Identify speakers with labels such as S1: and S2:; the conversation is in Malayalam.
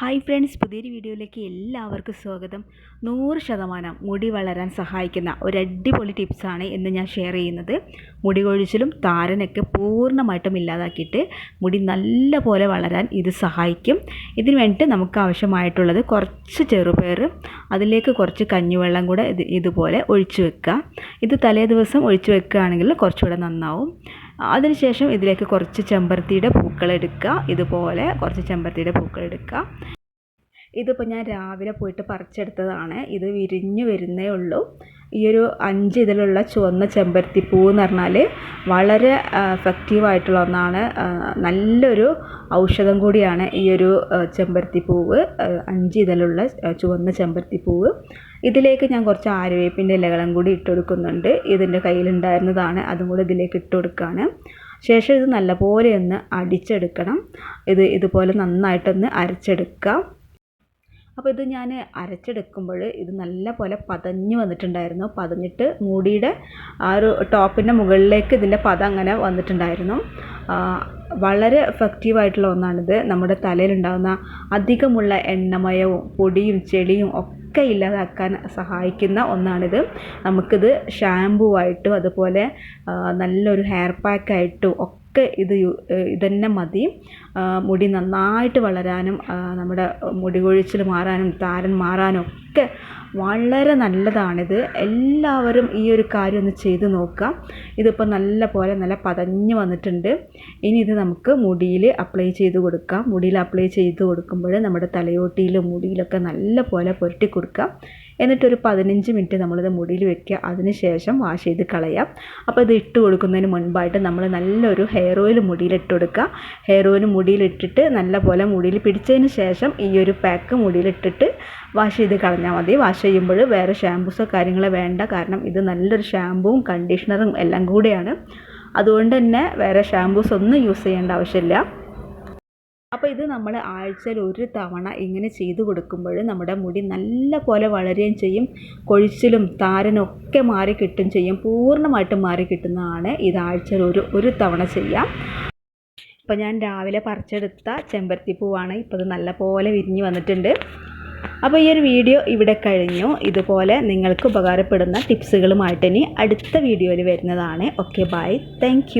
S1: ഹായ് ഫ്രണ്ട്സ് പുതിയൊരു വീഡിയോയിലേക്ക് എല്ലാവർക്കും സ്വാഗതം. നൂറ് ശതമാനം മുടി വളരാൻ സഹായിക്കുന്ന ഒരു അടിപൊളി ടിപ്സാണ് ഇന്ന് ഞാൻ ഷെയർ ചെയ്യുന്നത്. മുടി കൊഴിച്ചിലും താരനൊക്കെ പൂർണമായിട്ടും ഇല്ലാതാക്കിയിട്ട് മുടി നല്ല പോലെ വളരാൻ ഇത് സഹായിക്കും. ഇതിന് വേണ്ടിയിട്ട് നമുക്ക് ആവശ്യമായിട്ടുള്ളത് കുറച്ച് ചെറുപയർ അതിലേക്ക് കുറച്ച് കഞ്ഞിവെള്ളം കൂടെ ഇത് ഇതുപോലെ ഒഴിച്ചു വെക്കുക. ഇത് തലേ ദിവസം ഒഴിച്ചു വെക്കുകയാണെങ്കിൽ കുറച്ചുകൂടെ നന്നാവും. അതിനുശേഷം ഇതിലേക്ക് കുറച്ച് ചെമ്പരത്തിയുടെ പൂക്കൾ എടുക്കുക ഇതുപോലെ കുറച്ച് ചെമ്പരത്തിയുടെ പൂക്കൾ എടുക്കുക ഇതിപ്പോൾ ഞാൻ രാവിലെ പോയിട്ട് പറിച്ചെടുത്തതാണ്. ഇത് വിരിഞ്ഞു വരുന്നേ ഉള്ളൂ. ഈ ഒരു അഞ്ച് ഇതിലുള്ള ചുവന്ന ചെമ്പരത്തി പൂ എന്ന് പറഞ്ഞാൽ വളരെ എഫക്റ്റീവ് ആയിട്ടുള്ള ഒന്നാണ്. നല്ലൊരു ഔഷധം കൂടിയാണ് ഈ ഒരു ചെമ്പരത്തി പൂവ് അഞ്ച് ഇതിലുള്ള ചുവന്ന ചെമ്പരത്തി പൂവ് ഇതിലേക്ക് ഞാൻ കുറച്ച് ആര്യവേപ്പിന്റെ ഇലകളും കൂടി ഇട്ട് കൊടുക്കുന്നുണ്ട്. ഇതിന്റെ കയ്യിലുണ്ടായിരുന്നതാണ്. അതും കൂടി ഇതിലേക്ക് ഇട്ട് കൊടുക്കുകയാണ് ശേഷം ഇത് നല്ലപോലെ ഒന്ന് അടിച്ചെടുക്കണം. ഇത് ഇതുപോലെ നന്നായിട്ടൊന്ന് അരച്ചെടുക്കുക അപ്പോൾ ഇത് ഞാൻ അരച്ചെടുക്കുമ്പോൾ ഇത് നല്ല പോലെ പതഞ്ഞ് വന്നിട്ടുണ്ടായിരുന്നു. പതഞ്ഞിട്ട് മൂടിയുടെ ആ ഒരു ടോപ്പിന്റെ മുകളിലേക്ക് ഇതിന്റെ പത അങ്ങനെ വന്നിട്ടുണ്ടായിരുന്നു. വളരെ എഫക്റ്റീവായിട്ടുള്ള ഒന്നാണിത്. നമ്മുടെ തലയിലുണ്ടാകുന്ന അധികമുള്ള എണ്ണമയവും പൊടിയും ചെളിയും ഒക്കെ ഇല്ലാതാക്കാൻ സഹായിക്കുന്ന ഒന്നാണിത്. നമുക്കിത് ഷാമ്പൂ ആയിട്ടും അതുപോലെ നല്ലൊരു ഹെയർ പാക്കായിട്ടും ഒക്കെ ഇത് ഇതന്നെ മതി. മുടി നന്നായിട്ട് വളരാനും നമ്മുടെ മുടി കൊഴിച്ചിൽ മാറാനും താരൻ മാറാനും ഒക്കെ വളരെ നല്ലതാണിത്. എല്ലാവരും ഈ ഒരു കാര്യം ഒന്ന് ചെയ്ത് നോക്കാം ഇതിപ്പോൾ നല്ല പോലെ നല്ല പതഞ്ഞ് വന്നിട്ടുണ്ട്. ഇനി ഇത് നമുക്ക് മുടിയിൽ അപ്ലൈ ചെയ്ത് കൊടുക്കാം. മുടിയിൽ അപ്ലൈ ചെയ്ത് കൊടുക്കുമ്പോൾ നമ്മുടെ തലയോട്ടിയിലും മുടിയിലൊക്കെ നല്ല പോലെ പുരട്ടി കൊടുക്കാം. എന്നിട്ടൊരു പതിനഞ്ച് മിനിറ്റ് നമ്മളിത് മുടിയിൽ വെക്കുക. അതിന് ശേഷം വാഷ് ചെയ്ത് കളയാം. അപ്പോൾ ഇത് ഇട്ട് കൊടുക്കുന്നതിന് മുൻപായിട്ട് നമ്മൾ നല്ലൊരു ഹെയർ ഓയിൽ മുടിയിൽ ഇട്ട് കൊടുക്കുക. ഹെയർ ഓയിൽ മുടിയിലിട്ടിട്ട് നല്ല പോലെ മുടിയിൽ പിടിച്ചതിന് ശേഷം ഈ ഒരു പാക്ക് മുടിയിലിട്ടിട്ട് വാഷ് ചെയ്ത് കളഞ്ഞാൽ മതി. വാഷ് ചെയ്യുമ്പോൾ വേറെ ഷാമ്പൂസോ കാര്യങ്ങളോ വേണ്ട. കാരണം ഇത് നല്ലൊരു ഷാമ്പുവും കണ്ടീഷണറും എല്ലാം കൂടെയാണ്. അതുകൊണ്ട് തന്നെ വേറെ ഷാമ്പൂസ് ഒന്നും യൂസ് ചെയ്യേണ്ട ആവശ്യമില്ല. അപ്പോൾ ഇത് നമ്മൾ ആഴ്ചയിൽ ഒരു തവണ ഇങ്ങനെ ചെയ്തു കൊടുക്കുമ്പോൾ നമ്മുടെ മുടി നല്ല പോലെ വളരുകയും ചെയ്യും. കൊഴിച്ചിലും താരനും ഒക്കെ മാറി കിട്ടും ചെയ്യും. പൂർണമായിട്ടും മാറി കിട്ടുന്നതാണ് ഇത് ആഴ്ചയിൽ ഒരു ഒരു തവണ ചെയ്യാം. ഇപ്പോൾ ഞാൻ രാവിലെ പറിച്ചെടുത്ത ചെമ്പരത്തി പൂവാണ്. ഇപ്പോൾ ഇത് നല്ല പോലെ വിരിഞ്ഞ് വന്നിട്ടുണ്ട്. അപ്പോൾ ഈ ഒരു വീഡിയോ ഇവിടെ കഴിഞ്ഞു. ഇതുപോലെ നിങ്ങൾക്ക് ഉപകാരപ്പെടുന്ന ടിപ്സുകളുമായിട്ട് ഇനി അടുത്ത വീഡിയോയിൽ വരുന്നതാണ്. Okay bye. താങ്ക്